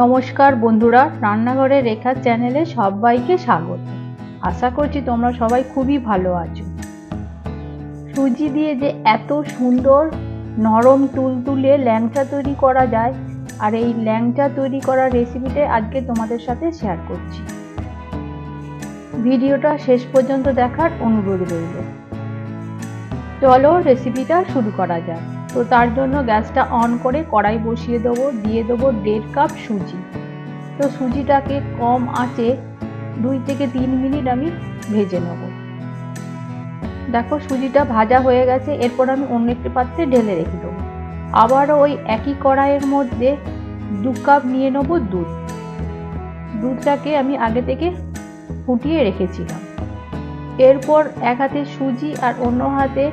নমস্কার বন্ধুরা রান্নাঘরে রেখা চ্যানেলে সবাইকে স্বাগত। আশা করছি তোমরা সবাই খুবই ভালো আছো। সুজি দিয়ে যে এত সুন্দর নরম তুলতুলে ল্যাংচা তৈরি করা যায়, আর এই ল্যাংচা তৈরি করার রেসিপিটা আজকে তোমাদের সাথে শেয়ার করছি। ভিডিওটা শেষ পর্যন্ত দেখার অনুরোধ রইল। চলো রেসিপিটা শুরু করা যাক। তো তার জন্য গ্যাসটা অন করে কড়াই বসিয়ে দেবো, দিয়ে দেবো দেড় কাপ সুজি। তো সুজিটাকে কম আঁচে দুই থেকে তিন মিনিট আমি ভেজে নেব। দেখো সুজিটা ভাজা হয়ে গেছে, এরপর আমি অন্য একটি পাত্রে ঢেলে রেখে দেবো। আবারও ওই একই কড়াইয়ের মধ্যে দু কাপ নিয়ে নেব দুধ। দুধটাকে আমি আগে থেকে ফুটিয়ে রেখেছিলাম। এরপর এক হাতে সুজি আর অন্য হাতে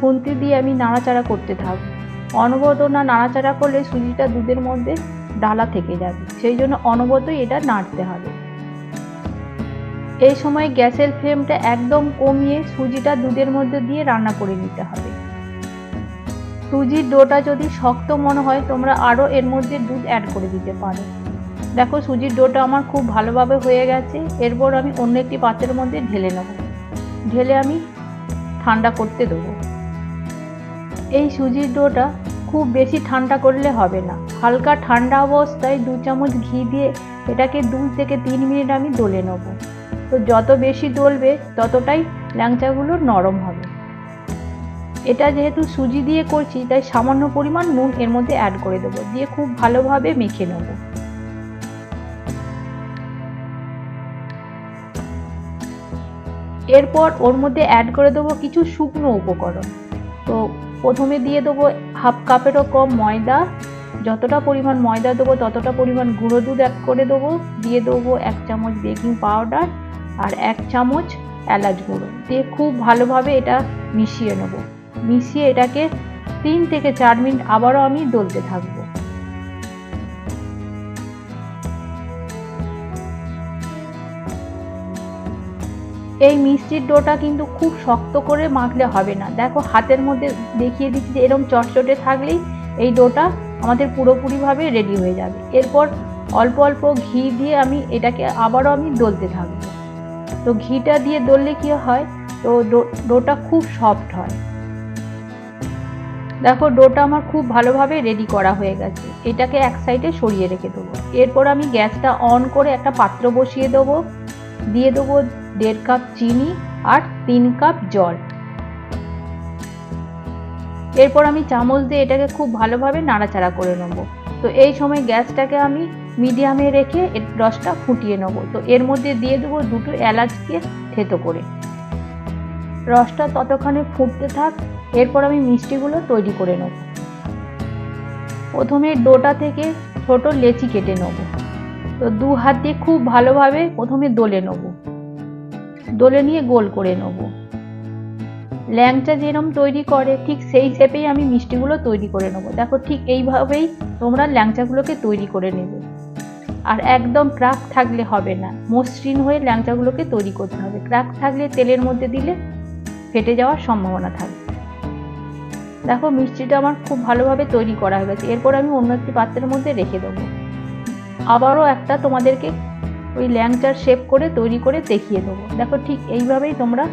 খুন্তি দিয়ে আমি নাড়াচাড়া করতে থাকব অনবরত না নাড়াচাড়া করলে সুজিটা দুধের মধ্যে ডালা থেকে যাবে। সেই জন্য অনবরতই এটা নাড়তে হবে। এই সময় গ্যাসের ফ্লেমটা একদম কমিয়ে সুজিটা দুধের মধ্যে দিয়ে রান্না করে নিতে হবে। সুজির ডোটা যদি শক্ত মনে হয়, তোমরা আরও এর মধ্যে দুধ অ্যাড করে দিতে পারো। দেখো, সুজির ডোটা আমার খুব ভালোভাবে হয়ে গেছে। এরপর আমি অন্য একটি পাত্রের মধ্যে ঢেলে নেব। ঢেলে আমি ঠান্ডা করতে দেবো। এই সুজির ডোটা খুব বেশি ঠান্ডা করলে হবে না। হালকা ঠান্ডা অবস্থায় দু চামচ ঘি দিয়ে এটাকে দুই থেকে তিন মিনিট আমি দোলে নেব। তো যত বেশি দলবে, ততটাই ল্যাংচাগুলো নরম হবে। এটা যেহেতু সুজি দিয়ে করছি, তাই সামান্য পরিমাণ নুন এর মধ্যে অ্যাড করে দেবো, দিয়ে খুব ভালোভাবে মেখে নেব। এরপর ওর মধ্যে অ্যাড করে দেবো কিছু শুকনো উপকরণ। তো প্রথমে দিয়ে দেবো হাফ কাপেরও কম ময়দা। যতটা পরিমাণ ময়দা দেবো, ততটা পরিমাণ গুঁড়ো দুধ অ্যাড করে দেবো। দিয়ে দেবো এক চামচ বেকিং পাউডার আর এক চামচ এলাচ গুঁড়ো। দিয়ে খুব ভালোভাবে এটা মিশিয়ে নেব। মিশিয়ে এটাকে তিন থেকে চার মিনিট আবারও আমি দলতে থাকব। এই মিষ্টির ডোটা কিন্তু খুব শক্ত করে মাখলে হবে না। দেখো হাতের মধ্যে দেখিয়ে দিচ্ছি যে এরকম চটচটে থাকলেই এই ডোটা আমাদের পুরোপুরিভাবে রেডি হয়ে যাবে। এরপর অল্প অল্প ঘি দিয়ে আমি এটাকে আবারও আমি দলতে থাকব। তো ঘিটা দিয়ে দললে কি হয়? তো ডোটা খুব সফট হয়। দেখো ডোটা আমার খুব ভালোভাবে রেডি করা হয়ে গেছে। এটাকে এক সাইডে সরিয়ে রেখে দেবো। এরপর আমি গ্যাসটা অন করে একটা পাত্র বসিয়ে দেবো। দিয়ে দেবো দেড় কাপ চিনি আর তিন কাপ জল। এরপর আমি চামচ দিয়ে এটাকে খুব ভালোভাবে নাড়াচাড়া করে নেব। তো এই সময় গ্যাসটাকে আমি মিডিয়ামে রেখে এর রসটা ফুটিয়ে নেব। তো এর মধ্যে দিয়ে দেবো দুটো এলাচকে থেতো করে। রসটা ততক্ষণে ফুটতে থাক, এরপর আমি মিষ্টিগুলো তৈরি করে নেব। প্রথমে ডোটা থেকে ছোট লেচি কেটে নেব। তো দু হাত দিয়ে খুব ভালোভাবে প্রথমে দোলে নেব। দোলে নিয়ে গোল করে নেব। ল্যাংচা যেরম তৈরি করে, ঠিক সেই শেপেই আমি মিষ্টিগুলো তৈরি করে নেব। দেখো ঠিক এইভাবেই তোমরা ল্যাংচাগুলোকে তৈরি করে নেবে। আর একদম ক্রাক থাকলে হবে না। মসৃণ হয়ে ল্যাংচাগুলোকে তৈরি করতে হবে। ক্রাক থাকলে তেলের মধ্যে দিলে ফেটে যাওয়ার সম্ভাবনা থাকবে দেখো মিষ্টিটা আমার খুব ভালোভাবে তৈরি করা হয়ে গেছে। এরপর আমি অন্য একটি পাত্রের মধ্যে রেখে দেবো। আবারও একটা তোমাদেরকে ওই ল্যাংচার শেপ করে তৈরি করে দেখিয়ে দেবো। দেখো ঠিক এইভাবেই তোমরা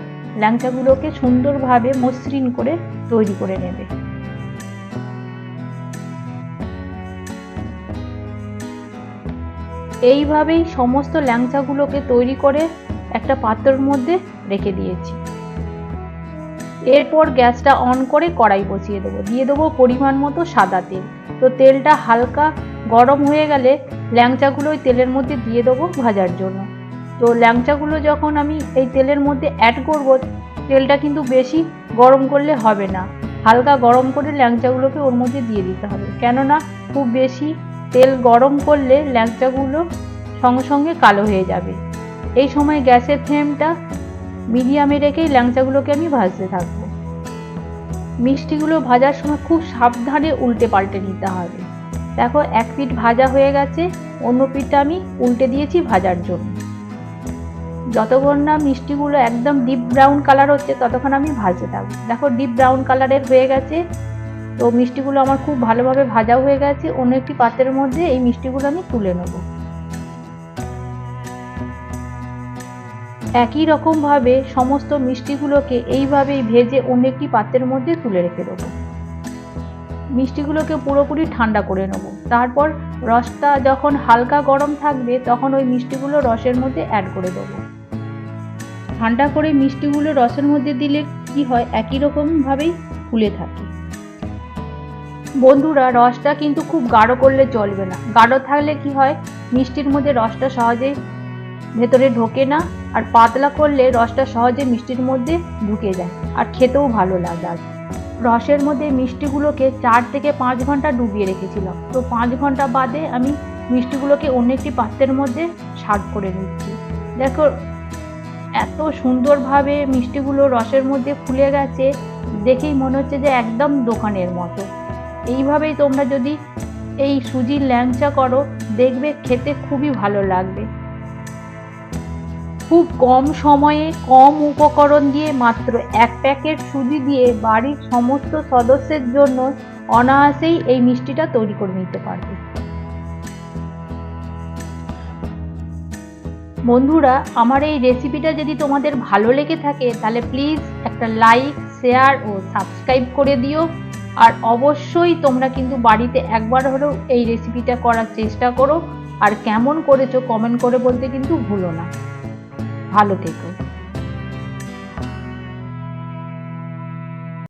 ল্যাংচাগুলোকে সুন্দরভাবে মসৃণ করে তৈরি করে নেবে। এইভাবেই সমস্ত ল্যাংচাগুলোকে তৈরি করে একটা পাত্রের মধ্যে রেখে দিয়েছি। এরপর গ্যাসটা অন করে কড়াই বসিয়ে দেবো। দিয়ে দেবো পরিমাণ মতো সাদা তেল। তো তেলটা হালকা গরম হয়ে গেলে ল্যাংচাগুলো ওই তেলের মধ্যে দিয়ে দেবো ভাজার জন্য। তো ল্যাংচাগুলো যখন আমি এই তেলের মধ্যে অ্যাড করব, তেলটা কিন্তু বেশি গরম করলে হবে না। হালকা গরম করে ল্যাংচাগুলোকে ওর মধ্যে দিয়ে দিতে হবে। কেননা খুব বেশি তেল গরম করলে ল্যাংচাগুলো সঙ্গে সঙ্গে কালো হয়ে যাবে। এই সময় গ্যাসের ফ্লেমটা মিডিয়ামে রেখেই ল্যাংচাগুলোকে আমি ভাজতে থাকব। মিষ্টিগুলো ভাজার সময় খুব সাবধানে উল্টে পাল্টে নিতে হবে। দেখো, এক পিঠ ভাজা হয়ে গেছে, অন্য পিঠটা আমি উল্টে দিয়েছি ভাজার জন্য। যতক্ষণ না মিষ্টিগুলো একদম ডিপ ব্রাউন কালার হচ্ছে, ততক্ষণ আমি ভাজতে থাকব। দেখো ডিপ ব্রাউন কালারের হয়ে গেছে। তো মিষ্টিগুলো আমার খুব ভালোভাবে ভাজা হয়ে গেছে। অন্য একটি পাত্রের মধ্যে এই মিষ্টিগুলো আমি তুলে নেব। একই রকমভাবে সমস্ত মিষ্টিগুলোকে এইভাবেই ভেজে অন্য একটি পাত্রের মধ্যে তুলে রেখে দেবো। মিষ্টিগুলোকে পুরোপুরি ঠান্ডা করে নেব। তারপর রসটা যখন হালকা গরম থাকবে, তখন ওই মিষ্টিগুলো রসের মধ্যে অ্যাড করে দেবো। ঠান্ডা করে মিষ্টিগুলো রসের মধ্যে দিলে কি হয়? একই রকমভাবেই ফুলে থাকে। বন্ধুরা, রসটা কিন্তু খুব গাঢ় করলে চলবে না। গাঢ় থাকলে কি হয়? মিষ্টির মধ্যে রসটা সহজেই ভেতরে ঢোকে না, আর পাতলা করলে রসটা সহজে মিষ্টির মধ্যে ঢুকে যায়, আর খেতেও ভালো লাগে। রসের মধ্যে মিষ্টিগুলোকে চার থেকে পাঁচ ঘণ্টা ডুবিয়ে রেখেছিলাম। তো পাঁচ ঘণ্টা বাদে আমি মিষ্টিগুলোকে অন্য একটি পাত্রের মধ্যে সার্ভ করে নিচ্ছি। দেখো, এত সুন্দরভাবে মিষ্টিগুলো রসের মধ্যে ফুলে গেছে, দেখেই মনে হচ্ছে যে একদম দোকানের মতো। এইভাবেই তোমরা যদি এই সুজির ল্যাংচা করো, দেখবে খেতে খুবই ভালো লাগবে। খুব কম সময়ে কম উপকরণ দিয়ে মাত্র এক প্যাকেট সুজি দিয়ে বাড়ির সমস্ত সদস্যের জন্য অনায়াসেই এই মিষ্টিটা তৈরি করে নিতে পারবে। বন্ধুরা, আমার এই রেসিপিটা যদি তোমাদের ভালো লেগে থাকে, তাহলে প্লিজ একটা লাইক, শেয়ার ও সাবস্ক্রাইব করে দিও। আর অবশ্যই তোমরা কিন্তু বাড়িতে একবার হলেও এই রেসিপিটা করার চেষ্টা করো। আর কেমন করেছ কমেন্ট করে বলতে কিন্তু ভুলো না। ভালো থেকো।